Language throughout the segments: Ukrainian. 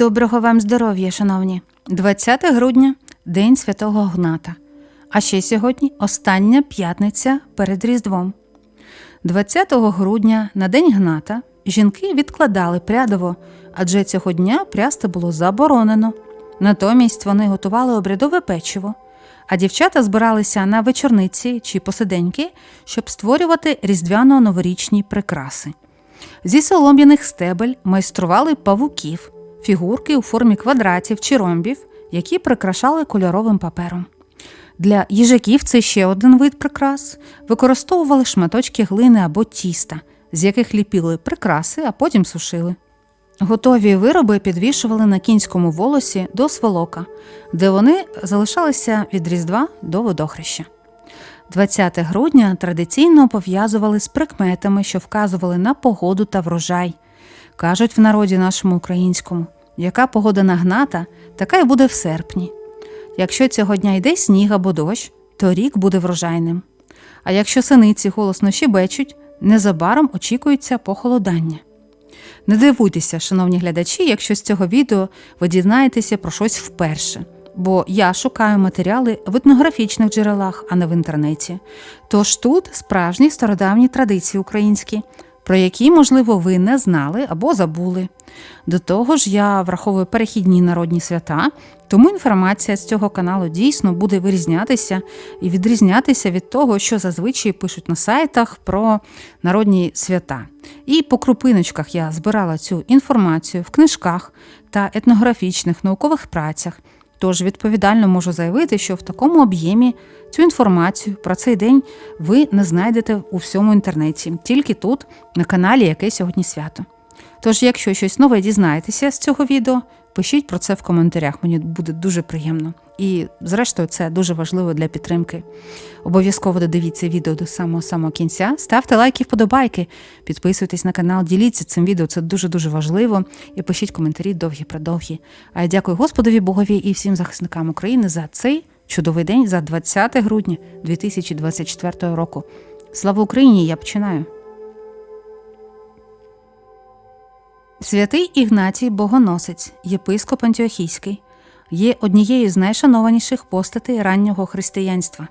Доброго вам здоров'я, шановні! 20 грудня День Святого Гната. А ще сьогодні остання п'ятниця перед Різдвом. 20 грудня на День Гната жінки відкладали прядово, адже цього дня прясти було заборонено. Натомість вони готували обрядове печиво, а дівчата збиралися на вечорниці чи посиденьки, щоб створювати різдвяно-новорічні прикраси. Зі солом'яних стебель майстрували павуків, фігурки у формі квадратів чи ромбів, які прикрашали кольоровим папером. Для їжаків це ще один вид прикрас. Використовували шматочки глини або тіста, з яких ліпили прикраси, а потім сушили. Готові вироби підвішували на кінському волосі до сволока, де вони залишалися від Різдва до водохреща. 20 грудня традиційно пов'язували з прикметами, що вказували на погоду та врожай. Кажуть в народі нашому українському, яка погода нагната, така й буде в серпні. Якщо цього дня йде сніг або дощ, то рік буде врожайним. А якщо синиці голосно щебечуть, незабаром очікується похолодання. Не дивуйтеся, шановні глядачі, якщо з цього відео ви дізнаєтеся про щось вперше, бо я шукаю матеріали в етнографічних джерелах, а не в інтернеті. Тож тут справжні стародавні традиції українські, про які, можливо, ви не знали або забули. До того ж, я враховую перехідні народні свята, тому інформація з цього каналу дійсно буде вирізнятися і відрізнятися від того, що зазвичай пишуть на сайтах про народні свята. І по крупиночках я збирала цю інформацію в книжках та етнографічних наукових працях. Тож відповідально можу заявити, що в такому об'ємі цю інформацію про цей день ви не знайдете у всьому інтернеті, тільки тут, на каналі Яке сьогодні свято. Тож, якщо щось нове дізнаєтеся з цього відео, пишіть про це в коментарях, мені буде дуже приємно. І, зрештою, це дуже важливо для підтримки. Обов'язково додивіться відео до самого самого кінця. Ставте лайки, вподобайки, підписуйтесь на канал, діліться цим відео, це дуже-дуже важливо. І пишіть коментарі довгі продовгі. А я дякую Господові Богові і всім захисникам України за цей чудовий день, за 20 грудня 2024 року. Слава Україні! Я починаю. Святий Ігнатій Богоносець, єпископ Антіохійський, є однією з найшанованіших постатей раннього християнства.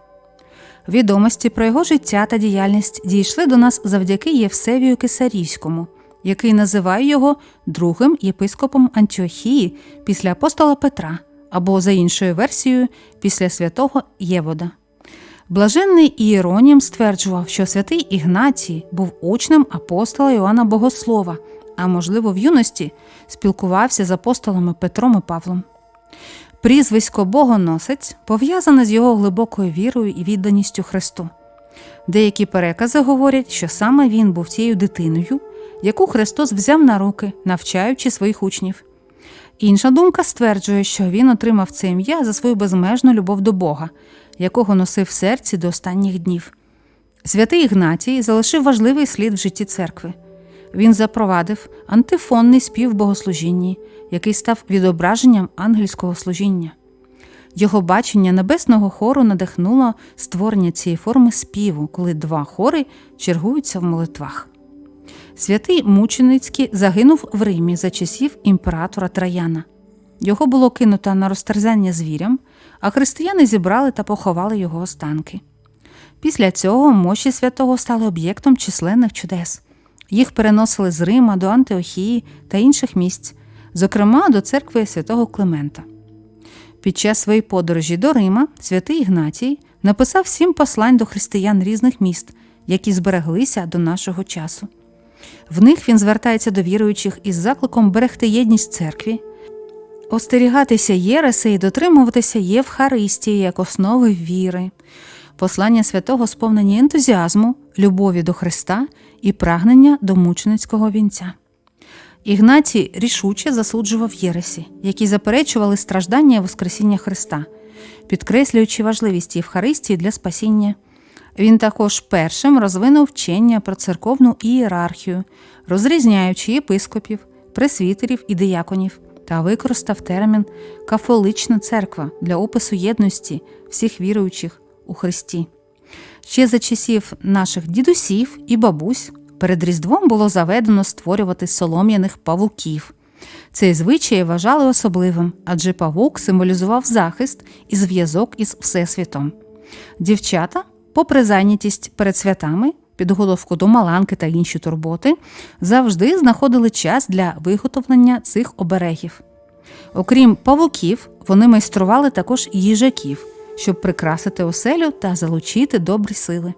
Відомості про його життя та діяльність дійшли до нас завдяки Євсевію Кисарівському, який називає його другим єпископом Антіохії після апостола Петра або, за іншою версією, після святого Євода. Блаженний Ієронім стверджував, що святий Ігнатій був учнем апостола Іоанна Богослова а можливо, в юності спілкувався з апостолами Петром і Павлом. Прізвисько Богоносець пов'язане з його глибокою вірою і відданістю Христу. Деякі перекази говорять, що саме він був тією дитиною, яку Христос взяв на руки, навчаючи своїх учнів. Інша думка стверджує, що він отримав це ім'я за свою безмежну любов до Бога, якого носив в серці до останніх днів. Святий Ігнатій залишив важливий слід в житті церкви. Він запровадив антифонний спів богослужінні, який став відображенням ангельського служіння. Його бачення небесного хору надихнуло створення цієї форми співу, коли два хори чергуються в молитвах. Святий Мученицький загинув в Римі за часів імператора Траяна. Його було кинуто на розтерзання звірям, а християни зібрали та поховали його останки. Після цього мощі святого стали об'єктом численних чудес. Їх переносили з Рима до Антиохії та інших місць, зокрема до церкви святого Климента. Під час своєї подорожі до Рима святий Ігнатій написав сім послань до християн різних міст, які збереглися до нашого часу. В них він звертається до віруючих із закликом берегти єдність церкві, остерігатися єреси і дотримуватися Євхаристії як основи віри. Послання святого сповнені ентузіазму, любові до Христа і прагнення до мученицького вінця. Ігнатій рішуче засуджував Єресі, які заперечували страждання і Воскресіння Христа, підкреслюючи важливість Євхаристії для спасіння. Він також першим розвинув вчення про церковну ієрархію, розрізняючи єпископів, пресвітерів і дияконів, та використав термін кафолична церква для опису єдності всіх віруючих у Христі. Ще за часів наших дідусів і бабусь перед Різдвом було заведено створювати солом'яних павуків, Цей звичай вважали особливим, адже павук символізував захист і зв'язок із Всесвітом. Дівчата, попри зайнятість перед святами, підготовку до маланки та інші турботи, завжди знаходили час для виготовлення цих оберегів. Окрім павуків, вони майстрували також їжаків, щоб прикрасити оселю та залучити добрі сили.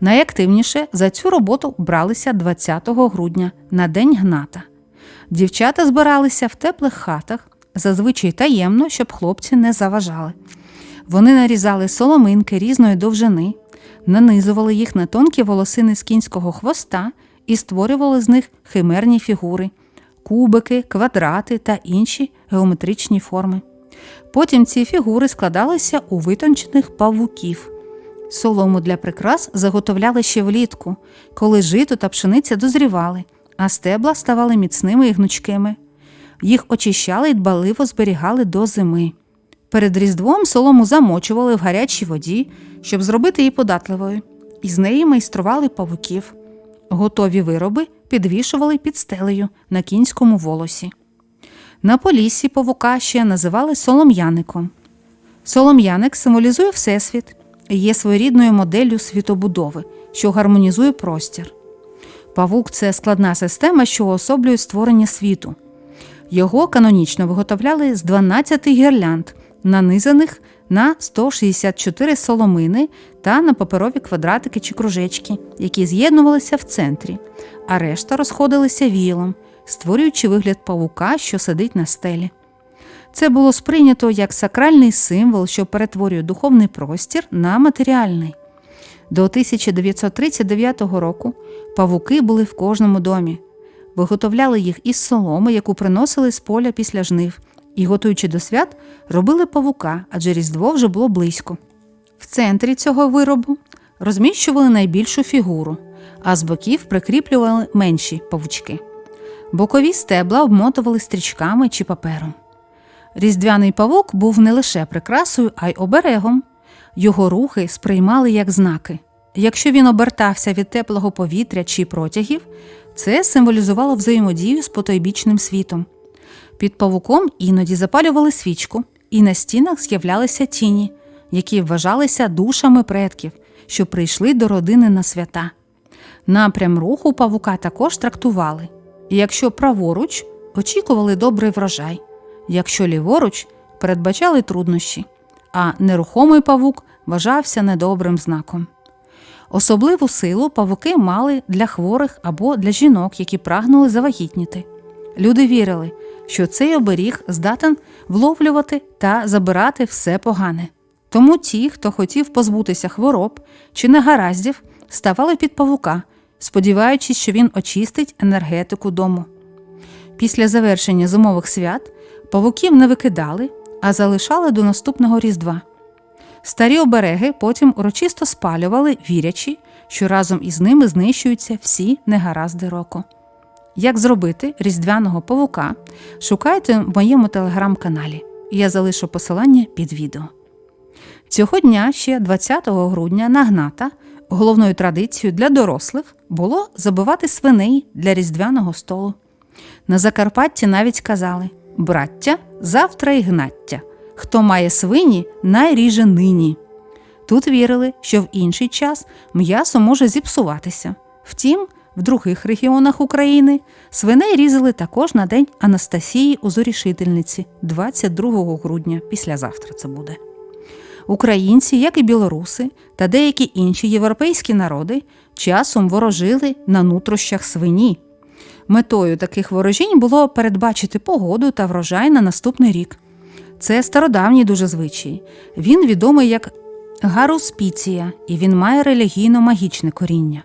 Найактивніше за цю роботу бралися 20 грудня на День Гната. Дівчата збиралися в теплих хатах, зазвичай таємно, щоб хлопці не заважали. Вони нарізали соломинки різної довжини, нанизували їх на тонкі волосини з кінського хвоста і створювали з них химерні фігури, кубики, квадрати та інші геометричні форми. Потім ці фігури складалися у витончених павуків. Солому для прикрас заготовляли ще влітку, коли жито та пшениця дозрівали, а стебла ставали міцними і гнучкими. Їх очищали і дбаливо зберігали до зими. Перед різдвом солому замочували в гарячій воді, щоб зробити її податливою, і з неї майстрували павуків. Готові вироби підвішували під стелею на кінському волосі. На поліссі павука ще називали солом'яником. Солом'яник символізує Всесвіт і є своєрідною моделлю світобудови, що гармонізує простір. Павук це складна система, що уособлює створення світу. Його канонічно виготовляли з 12 гірлянд, нанизаних на 164 соломини та на паперові квадратики чи кружечки, які з'єднувалися в центрі, а решта розходилися вілом, створюючи вигляд павука, що сидить на стелі. Це було сприйнято як сакральний символ, що перетворює духовний простір на матеріальний. До 1939 року павуки були в кожному домі. Виготовляли їх із соломи, яку приносили з поля після жнив, і, готуючи до свят, робили павука, адже Різдво вже було близько. В центрі цього виробу розміщували найбільшу фігуру, а з боків прикріплювали менші павучки. Бокові стебла обмотували стрічками чи папером. Різдвяний павук був не лише прикрасою, а й оберегом. Його рухи сприймали як знаки. Якщо він обертався від теплого повітря чи протягів, це символізувало взаємодію з потойбічним світом. Під павуком іноді запалювали свічку, і на стінах з'являлися тіні, які вважалися душами предків, що прийшли до родини на свята. Напрям руху павука також трактували. Якщо праворуч очікували добрий врожай, якщо ліворуч передбачали труднощі, а нерухомий павук вважався недобрим знаком. Особливу силу павуки мали для хворих або для жінок, які прагнули завагітніти. Люди вірили, що цей оберіг здатен вловлювати та забирати все погане. Тому ті, хто хотів позбутися хвороб чи негараздів, ставали під павука, сподіваючись, що він очистить енергетику дому. Після завершення зимових свят павуків не викидали, а залишали до наступного Різдва. Старі обереги потім урочисто спалювали, вірячи, що разом із ними знищуються всі негаразди року. Як зробити різдвяного павука, шукайте в моєму телеграм-каналі. Я залишу посилання під відео. Цього дня, ще 20 грудня, на гната, головною традицією для дорослих було забивати свиней для різдвяного столу. На Закарпатті навіть казали браття, завтра і гнаття. Хто має свині, найріже нині. Тут вірили, що в інший час м'ясо може зіпсуватися. Втім, в других регіонах України свиней різали також на день Анастасії у Зорішительниці, 22 грудня, післязавтра це буде. Українці, як і білоруси та деякі інші європейські народи, часом ворожили на нутрощах свині. Метою таких ворожінь було передбачити погоду та врожай на наступний рік. Це стародавній дуже звичай. Він відомий як гаруспіція, і він має релігійно-магічне коріння.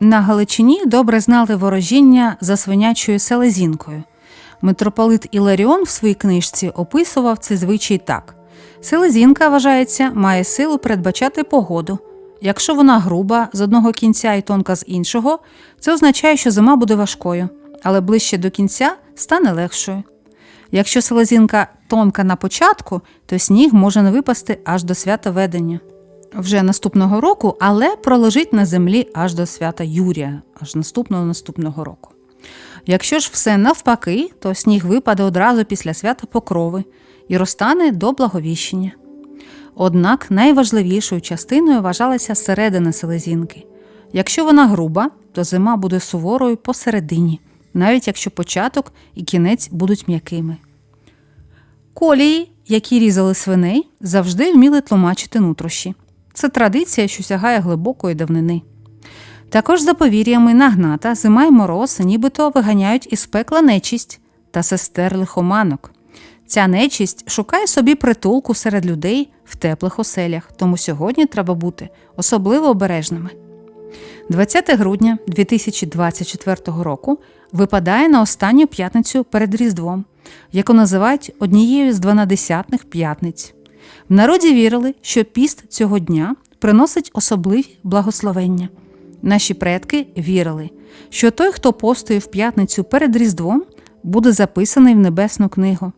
На Галичині добре знали ворожіння за свинячою селезінкою. Митрополит Іларіон в своїй книжці описував цей звичай так: селезінка, вважається, має силу передбачати погоду. Якщо вона груба з одного кінця і тонка з іншого, це означає, що зима буде важкою, але ближче до кінця стане легшою. Якщо селезінка тонка на початку, то сніг може не випасти аж до свята ведення. Вже наступного року, але пролежить на землі аж до свята Юрія, аж наступного наступного року. Якщо ж все навпаки, то сніг випаде одразу після свята Покрови і розтане до благовіщення. Однак найважливішою частиною вважалася середина селезінки. Якщо вона груба, то зима буде суворою посередині, навіть якщо початок і кінець будуть м'якими. Колії, які різали свиней, завжди вміли тлумачити нутрощі. Це традиція, що сягає глибокої давнини. Також за повір'ями нагната зима й мороз нібито виганяють із пекла нечість та сестер лихоманок. Ця нечість шукає собі притулку серед людей в теплих оселях, тому сьогодні треба бути особливо обережними. 20 грудня 2024 року випадає на останню п'ятницю перед Різдвом, яку називають однією з дванадесятних п'ятниць. В народі вірили, що піст цього дня приносить особливі благословення. Наші предки вірили, що той, хто постує в п'ятницю перед Різдвом, буде записаний в Небесну книгу,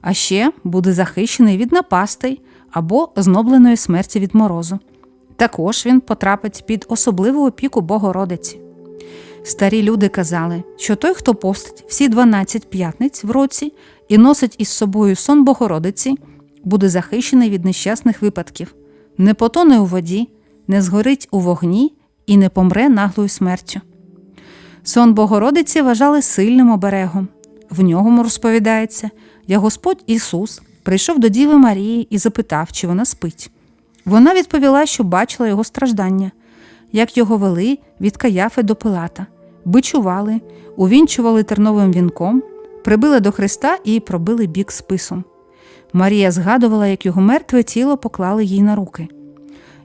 а ще буде захищений від напастей або знобленої смерті від морозу. Також він потрапить під особливу опіку Богородиці. Старі люди казали, що той, хто постить всі 12 п'ятниць в році і носить із собою сон Богородиці, буде захищений від нещасних випадків, не потоне у воді, не згорить у вогні і не помре наглою смертю. Сон Богородиці вважали сильним оберегом. В ньому розповідається, як Господь Ісус прийшов до Діви Марії і запитав, чи вона спить. Вона відповіла, що бачила його страждання, як його вели від Каяфи до Пилата, бичували, увінчували терновим вінком, прибили до Христа і пробили бік списом. Марія згадувала, як його мертве тіло поклали їй на руки.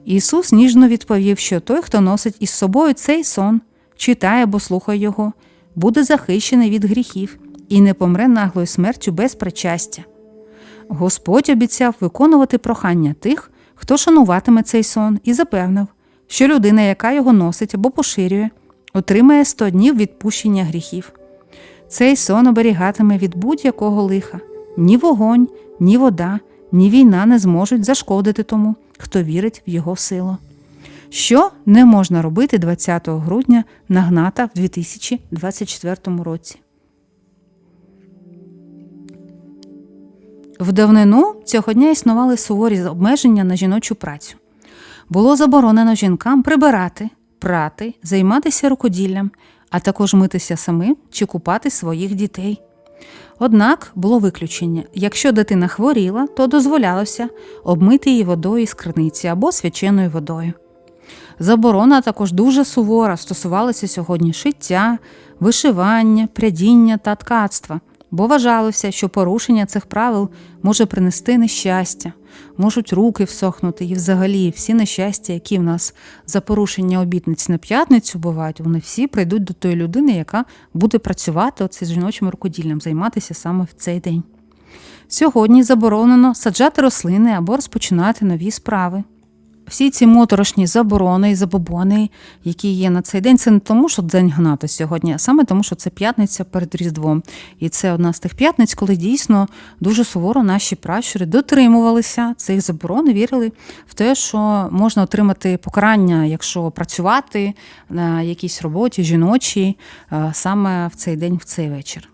Ісус ніжно відповів, що той, хто носить із собою цей сон, читає або слухає його, буде захищений від гріхів і не помре наглою смертю без причастя. Господь обіцяв виконувати прохання тих, хто шануватиме цей сон, і запевнив, що людина, яка його носить або поширює, отримає 100 днів відпущення гріхів. Цей сон оберігатиме від будь-якого лиха, ні вогонь, ні вода, ні війна не зможуть зашкодити тому, хто вірить в його силу. Що не можна робити 20 грудня нагната в 2024 році? В давнину цього дня існували суворі обмеження на жіночу працю. Було заборонено жінкам прибирати, прати, займатися рукоділлям, а також митися самим чи купати своїх дітей. Однак було виключення: якщо дитина хворіла, то дозволялося обмити її водою з криниці або свяченою водою. Заборона також дуже сувора стосувалася сьогодні шиття, вишивання, прядіння та ткацтва, бо вважалося, що порушення цих правил може принести нещастя, можуть руки всохнути, і взагалі всі нещастя, які в нас за порушення обітниць на п'ятницю бувають, вони всі прийдуть до тої людини, яка буде працювати оце з жіночим рукоділлям, займатися саме в цей день. Сьогодні заборонено саджати рослини або розпочинати нові справи. Всі ці моторошні заборони і забобони, які є на цей день, це не тому, що день гната сьогодні, а саме тому, що це п'ятниця перед Різдвом. І це одна з тих п'ятниць, коли дійсно дуже суворо наші пращури дотримувалися цих заборон, і вірили в те, що можна отримати покарання, якщо працювати на якійсь роботі жіночій е, саме в цей день, в цей вечір.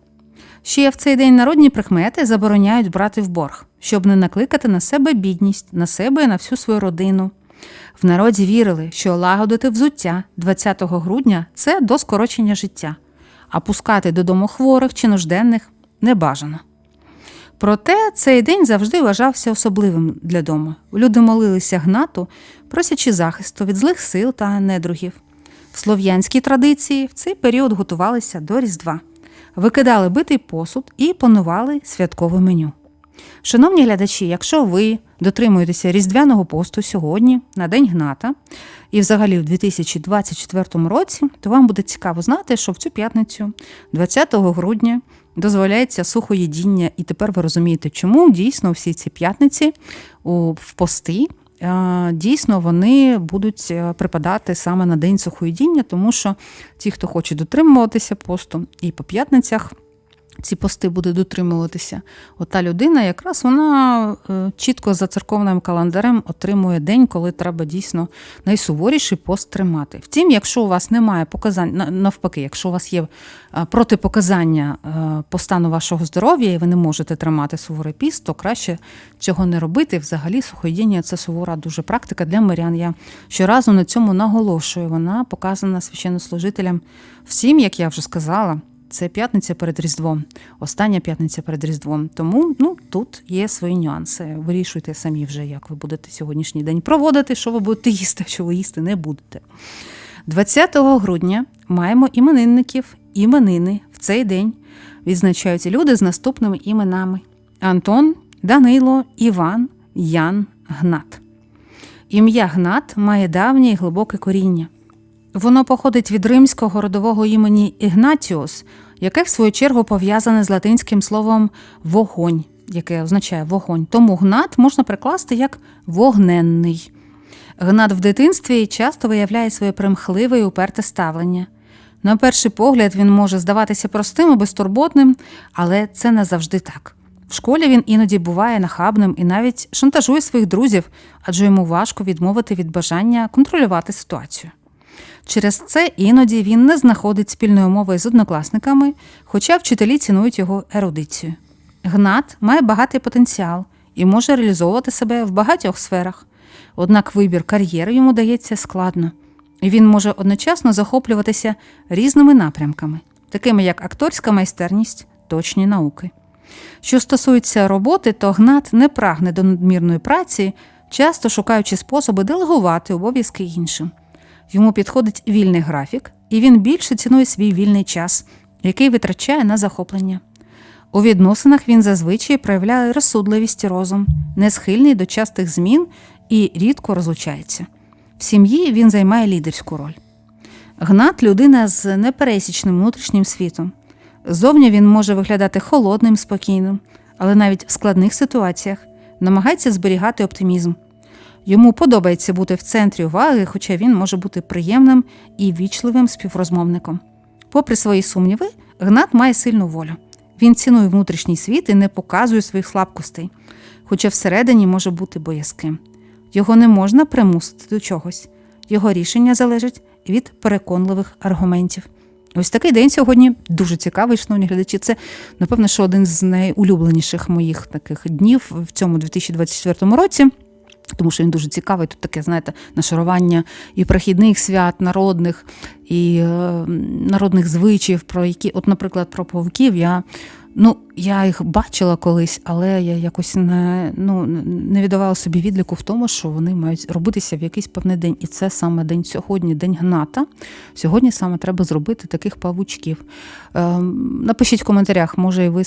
Ще в цей день народні прикмети забороняють брати в борг, щоб не накликати на себе бідність, на себе і на всю свою родину. В народі вірили, що лагодити взуття 20 грудня це до скорочення життя, а пускати додому хворих чи нужденних не бажано. Проте цей день завжди вважався особливим для дому. Люди молилися гнату, просячи захисту від злих сил та недругів. В слов'янській традиції в цей період готувалися до Різдва, викидали битий посуд і панували святкове меню. Шановні глядачі, якщо ви дотримуєтеся різдвяного посту сьогодні, на День Гната, і взагалі в 2024 році, то вам буде цікаво знати, що в цю п'ятницю, 20 грудня, дозволяється сухоїдіння, і тепер ви розумієте, чому дійсно всі ці п'ятниці в пости. Дійсно, вони будуть е, припадати саме на день сухоїдіння, тому що ті, хто хоче дотримуватися посту, і по п'ятницях ці пости буде дотримуватися. Ота людина, якраз вона е, чітко за церковним календарем отримує день, коли треба дійсно найсуворіший пост тримати. Втім, якщо у вас немає показань, навпаки, якщо у вас є е, протипоказання е, по стану вашого здоров'я і ви не можете тримати суворий піст, то краще цього не робити. Взагалі, сухоїдіння це сувора дуже практика для мирян. Я щоразу на цьому наголошую. Вона показана священнослужителям всім, як я вже сказала. Це п'ятниця перед Різдвом, остання п'ятниця перед Різдвом. Тому ну, тут є свої нюанси. Вирішуйте самі вже, як ви будете сьогоднішній день проводити, що ви будете їсти, що ви їсти не будете. 20 грудня маємо іменинників, іменини. В цей день відзначаються люди з наступними іменами: Антон, Данило, Іван, Ян, Гнат. Ім'я Гнат має давнє і глибоке коріння. Воно походить від римського родового імені Ігнатіус, яке в свою чергу пов'язане з латинським словом вогонь, яке означає вогонь. Тому гнат можна прикласти як вогненний. Гнат в дитинстві часто виявляє своє примхливе і уперте ставлення. На перший погляд він може здаватися простим і безтурботним, але це не завжди так. В школі він іноді буває нахабним і навіть шантажує своїх друзів, адже йому важко відмовити від бажання контролювати ситуацію. Через це іноді він не знаходить спільної мови з однокласниками, хоча вчителі цінують його ерудицію. Гнат має багатий потенціал і може реалізовувати себе в багатьох сферах. Однак вибір кар'єри йому дається складно, і він може одночасно захоплюватися різними напрямками, такими як акторська майстерність, точні науки. Що стосується роботи, то Гнат не прагне до надмірної праці, часто шукаючи способи делегувати обов'язки іншим. Йому підходить вільний графік, і він більше цінує свій вільний час, який витрачає на захоплення. У відносинах він зазвичай проявляє розсудливість і розум, не схильний до частих змін і рідко розлучається. В сім'ї він займає лідерську роль. Гнат людина з непересічним внутрішнім світом. Зовні він може виглядати холодним, спокійним, але навіть в складних ситуаціях намагається зберігати оптимізм. Йому подобається бути в центрі уваги, хоча він може бути приємним і вічливим співрозмовником. Попри свої сумніви, Гнат має сильну волю. Він цінує внутрішній світ і не показує своїх слабкостей, хоча всередині може бути боязким. Його не можна примусити до чогось. Його рішення залежить від переконливих аргументів. Ось такий день сьогодні дуже цікавий, шановні глядачі. Це, напевно, що один з найулюбленіших моїх таких днів в цьому 2024 році. Тому що він дуже цікавий. Тут таке, знаєте, нашарування і прохідних свят, народних, і е, народних звичаїв, про які, от, наприклад, про павуків, я, ну, я їх бачила колись, але я якось не, ну, не віддавала собі відліку в тому, що вони мають робитися в якийсь певний день. І це саме день сьогодні, день гната. Сьогодні саме треба зробити таких павучків. Е, напишіть в коментарях, може, і ви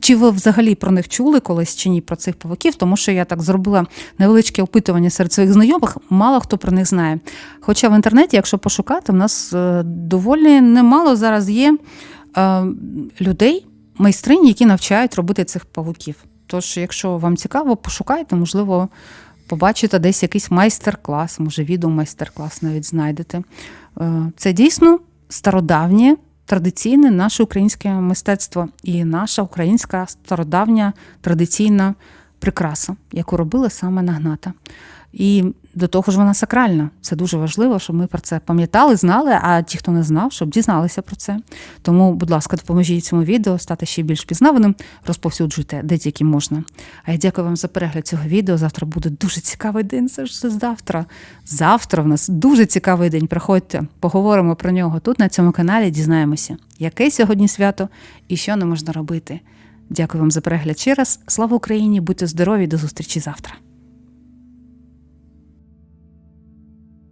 чи ви взагалі про них чули колись чи ні про цих павуків, тому що я так зробила невеличке опитування серед своїх знайомих, мало хто про них знає. Хоча в інтернеті, якщо пошукати, в нас е, доволі немало зараз є е, людей, майстринь, які навчають робити цих павуків. Тож, якщо вам цікаво, пошукайте, можливо, побачите десь якийсь майстер-клас, може, відео майстер-клас навіть знайдете. Е, Це дійсно стародавнє, традиційне наше українське мистецтво і наша українська стародавня традиційна прикраса, яку робили саме на гната. І до того ж вона сакральна. Це дуже важливо, щоб ми про це пам'ятали, знали, а ті, хто не знав, щоб дізналися про це. Тому, будь ласка, допоможіть цьому відео стати ще більш пізнаваним, розповсюджуйте де тільки можна. А я дякую вам за перегляд цього відео. Завтра буде дуже цікавий день. Це ж завтра. Завтра в нас дуже цікавий день. Приходьте, поговоримо про нього тут, на цьому каналі, дізнаємося, яке сьогодні свято і що не можна робити. Дякую вам за перегляд ще раз. Слава Україні! Будьте здорові, до зустрічі завтра.